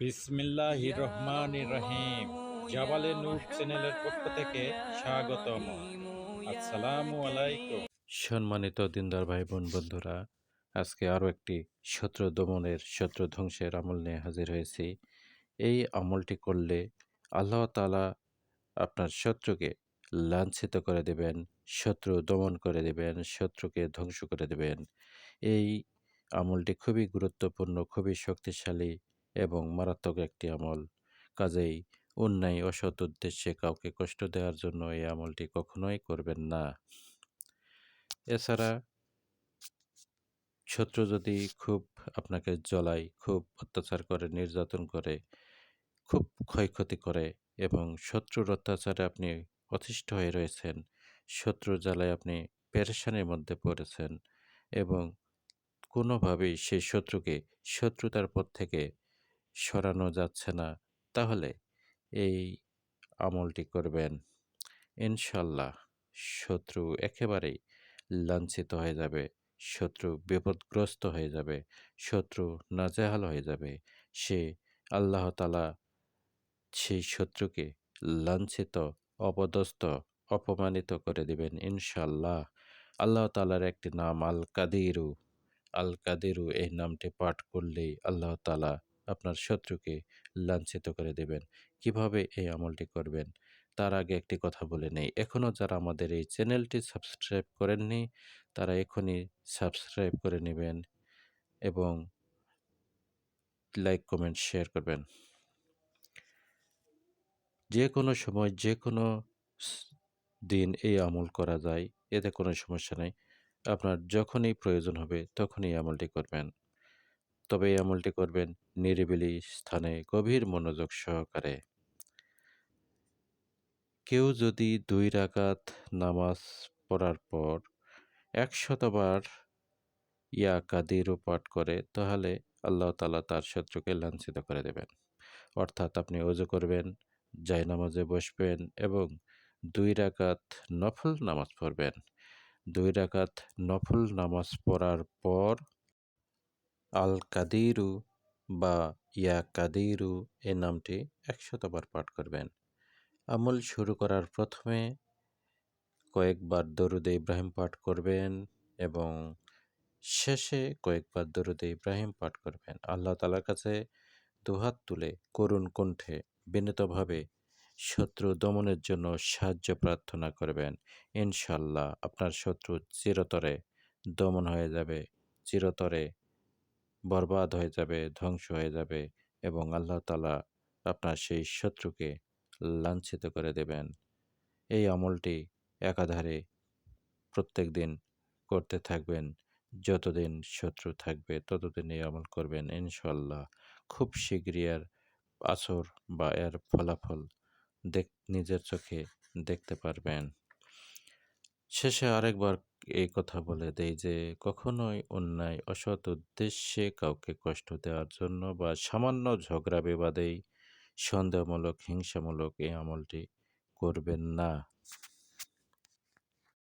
বিসমিল্লাহ রহমান রহিম। জাবালে নূর চ্যানেলের পক্ষ থেকে স্বাগতম। আসসালামু আলাইকুম। সম্মানিত দিনদার ভাই বোন বন্ধুরা আজকে আরও একটি শত্রু দমনের শত্রু ধ্বংসের আমল নিয়ে হাজির হয়েছি। এই আমলটি করলে আল্লাহ তালা আপনার শত্রুকে লাঞ্ছিত করে দেবেন শত্রু দমন করে দেবেন শত্রুকে ধ্বংস করে দেবেন। এই আমলটি খুবই গুরুত্বপূর্ণ খুবই শক্তিশালী এবং মারাত্মক একটি আমল। কাজেই অন্যায়, অসৎ উদ্দেশ্যে কাউকে কষ্ট দেওয়ার জন্য এই আমলটি কখনোই করবেন না। এছাড়া শত্রু যদি খুব আপনাকে জ্বলায়, খুব অত্যাচার করে, নির্যাতন করে, খুব ক্ষয়ক্ষতি করে এবং শত্রুর অত্যাচারে আপনি অতিষ্ঠ হয়ে রয়েছেন শত্রু জ্বালায় আপনি পেরেশানির মধ্যে পড়েছেন এবং কোনোভাবেই সেই শত্রুকে, শত্রুতার পথ থেকে সরানো যাচ্ছে না। তাহলে এই আমলটি করবেন। ইনশাল্লাহ শত্রু একেবারেই লাঞ্ছিত হয়ে যাবে। শত্রু বিপদগ্রস্ত হয়ে যাবে। শত্রু নাজেহাল হয়ে যাবে। সে আল্লাহ তালা সেই শত্রুকে লাঞ্ছিত, অপদস্থ, অপমানিত করে দিবেন ইনশাল্লাহ। আল্লাহ তালার একটি নাম আল কাদিরু আল কাদিরু এই নামটি পাঠ করলেই আল্লাহ তালা আপনার শত্রুকে লাঞ্ছিত করে দেবেন। কীভাবে এই আমলটি করবেন? তার আগে একটি কথা বলে নেই। এখনও যারা আমাদের এই চ্যানেলটি সাবস্ক্রাইব করেননি, তারা এখনই সাবস্ক্রাইব করে নেবেন এবং লাইক, কমেন্ট, শেয়ার করবেন। যে কোনো সময় যে কোনো দিন এই আমল করা যায়, এতে কোনো সমস্যা নেই। আপনার যখনই প্রয়োজন হবে, তখনই আমলটি করবেন। তবে এই আমলটি করবেন নিরিবিলি স্থানে গভীর মনোযোগ সহকারে। কেউ যদি দুই রাকাত নামাজ পড়ার পর একশতবার ইয়া কাদিরও পাঠ করে, তাহলে আল্লাহ তালা তার শত্রুকে লাঞ্ছিত করে দেবেন। অর্থাৎ আপনি অজু করবেন জায় নামাজে বসবেন এবং দুই রাকাত নফল নামাজ পড়বেন। দুই রাকাত নফল নামাজ পড়ার পর আল কাদিরু বা ইয়া কাদিরু এই নামটি একশতবার পাঠ করবেন। আমল শুরু করার প্রথমে কয়েকবার দরুদে ইব্রাহিম পাঠ করবেন এবং শেষে কয়েকবার দরুদে ইব্রাহিম পাঠ করবেন। আল্লাহ তালার কাছে দুহাত তুলে করুণ কণ্ঠে বিনীতভাবে শত্রু দমনের জন্য সাহায্য প্রার্থনা করবেন। ইনশাল্লাহ আপনার শত্রু চিরতরে দমন হয়ে যাবে, চিরতরে বরবাদ হয়ে যাবে, ধ্বংস হয়ে যাবে এবং আল্লাহ তালা আপনার সেই শত্রুকে লাঞ্ছিত করে দেবেন। এই আমলটি একাধারে প্রত্যেক দিন করতে থাকবেন, যতদিন শত্রু থাকবে ততদিন এই আমল করবেন ইনশাল্লাহ খুব শীঘ্রই এর আসর বা এর ফলাফল দেখ, নিজের চোখে দেখতে পারবেন। শেষে আরেকবার এই কথা বলে দেয় যে, কখনোই অন্যায়, অসৎ উদ্দেশ্যে কাউকে কষ্ট দেওয়ার জন্য বা সামান্য ঝগড়া বিবাদেই সন্দেহমূলক, হিংসামূলক এই আমলটি করবেন না।